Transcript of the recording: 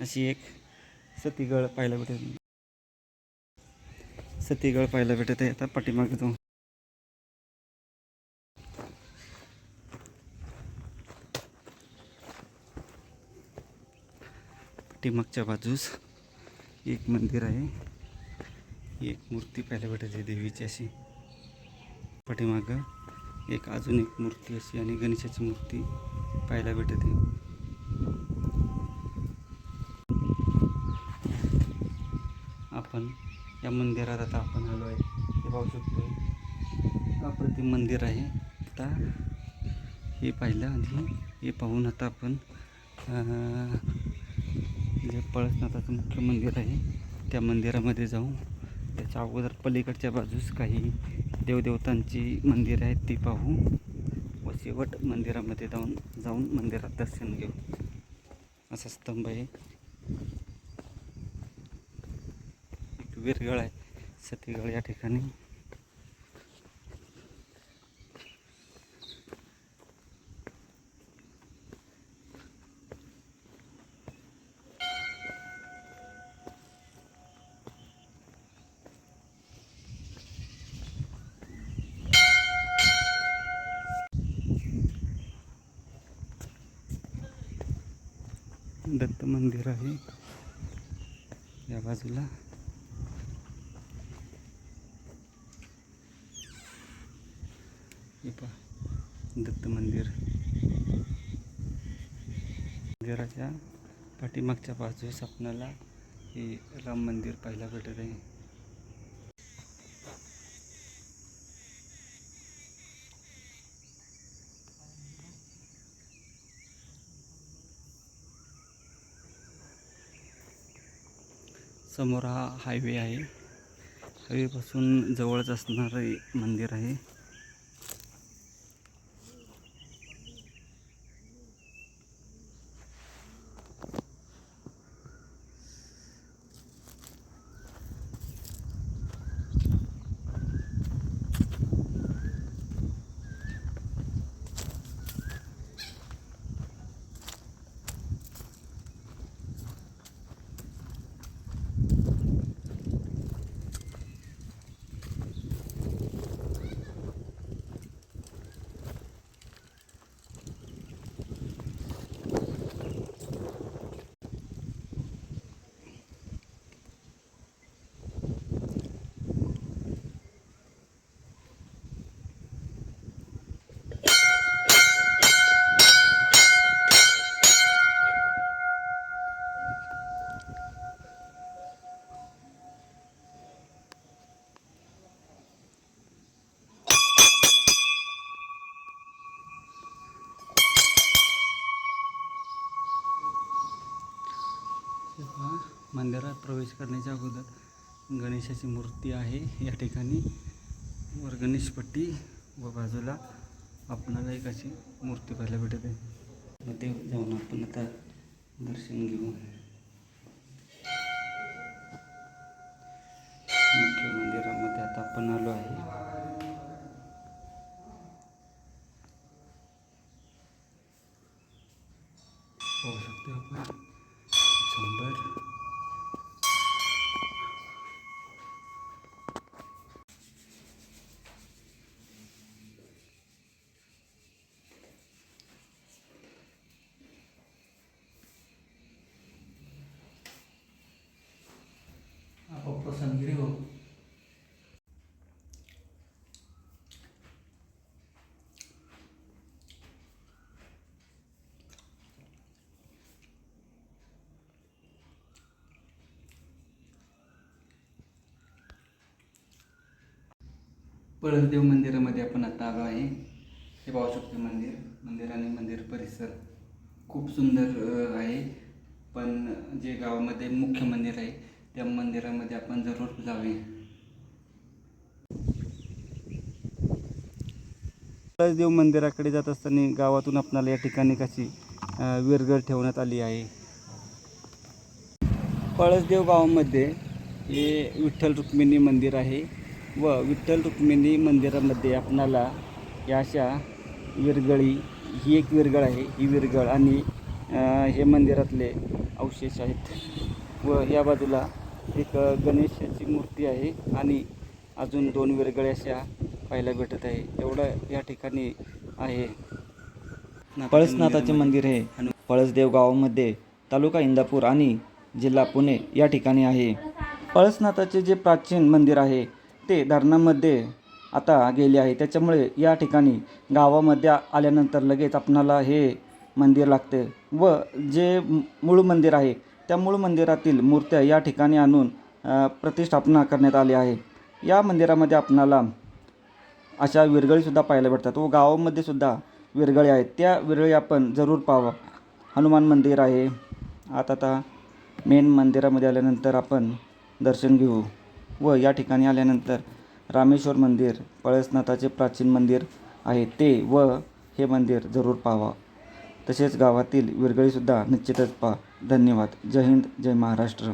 अशी एक सतीगळ पाहायला भेटत सतीगळ पाहायला भेटत आहे आता पाठीमागे तो पाठीमागच्या बाजूस एक मंदिर आहे. एक मूर्ती पाहायला भेटत देवीची अशी. पाठीमागं एक अजून एक मूर्ती अशी आणि गणेशाची मूर्ती पाहायला भेटते. आपण या मंदिरात आता आपण आलो आहे. हे पाहू शकतो. अप्रतिम मंदिर आहे. आता हे पाहिलं आणि हे पाहून आता आपण जे पळसनाथाचं मुख्य मंदिर आहे त्या मंदिरामध्ये जाऊ. त्याच्या अगोदर पलीकडच्या बाजूस काही देवदेवतांची मंदिरं आहेत ती पाहू. व शेवट मंदिरामध्ये जाऊन जाऊन मंदिरात दर्शन घेऊ. असा स्तंभ आहे. एक विरगळ आहे सतीगळ या ठिकाणी. दत्त मंदिर आहे. या बाजूला. हे दत्त मंदिर. मंदिराच्या पाठीमागच्या बाजूस आपल्याला हे राम मंदिर पाहायला भेटत आहे. समोर हा हायवे आहे. हायवेपासून जवळच असणारे मंदिर आहे. तेव्हा मंदिरात प्रवेश करण्याच्या अगोदर गणेशाची मूर्ती आहे. या ठिकाणी वर गणेशपट्टी व बाजूला आपणाला एक अशी मूर्ती पाहायला भेटत. आहे मग ते जाऊन आपण आता दर्शन घेऊ. मुख्य मंदिरामध्ये आता आपण आलो आहे पाहू शकतो आपण शंभर आप पसंद हो पळसदेव मंदिरामध्ये आपण आता आलो आहे. हे पाहू शकतो मंदिर. मंदिर आणि मंदिर परिसर खूप सुंदर आहे. पण जे गावामध्ये मुख्य मंदिर आहे त्या मंदिरामध्ये आपण जरूर जावे पळसदेव मंदिराकडे जात असताना गावातून आपणाला या ठिकाणी कशी विरगळ ठेवण्यात आली आहे. पळसदेव गावामध्ये हे विठ्ठल रुक्मिणी मंदिर आहे. व विठ्ठल रुक्मिणी मंदिरामध्ये आपणाला या अशा विरगळी ही एक विरगळ आहे. ही विरगळ आणि हे मंदिरातले अवशेष आहेत. व या बाजूला एक गणेशाची मूर्ती आहे आणि अजून दोन विरगळे अशा पाहायला भेटत आहे. एवढं या ठिकाणी आहे. पळसनाथाचे मंदिर हे पळसदेव गावामध्ये तालुका इंदापूर आणि जिल्हा पुणे या ठिकाणी आहे. पळसनाथाचे जे प्राचीन मंदिर आहे ते धरणामध्ये आता गेले आहे. त्याच्यामुळे या ठिकाणी गावामध्ये आल्यानंतर लगेच आपणाला हे मंदिर लागते व जे मूळ मंदिर आहे त्या मूळ मंदिरातील मूर्त्या या ठिकाणी आणून प्रतिष्ठापना करण्यात आली आहे. या मंदिरामध्ये आपणाला अशा विरगळीसुद्धा पाहायला भेटतात व गावामध्ये सुद्धा विरगळी आहेत. त्या विरगळी आपण जरूर पाहावा. हनुमान मंदिर आहे. आता आता मेन मंदिरामध्ये आल्यानंतर आपण दर्शन घेऊ. व या ठिकाणी आल्यानंतर रामेश्वर मंदिर पळसनाथाचे प्राचीन मंदिर आहे ते व हे मंदिर जरूर पाहावा. तसेच गावातील विरगळीसुद्धा निश्चितच पहा. धन्यवाद. जय हिंद जय महाराष्ट्र.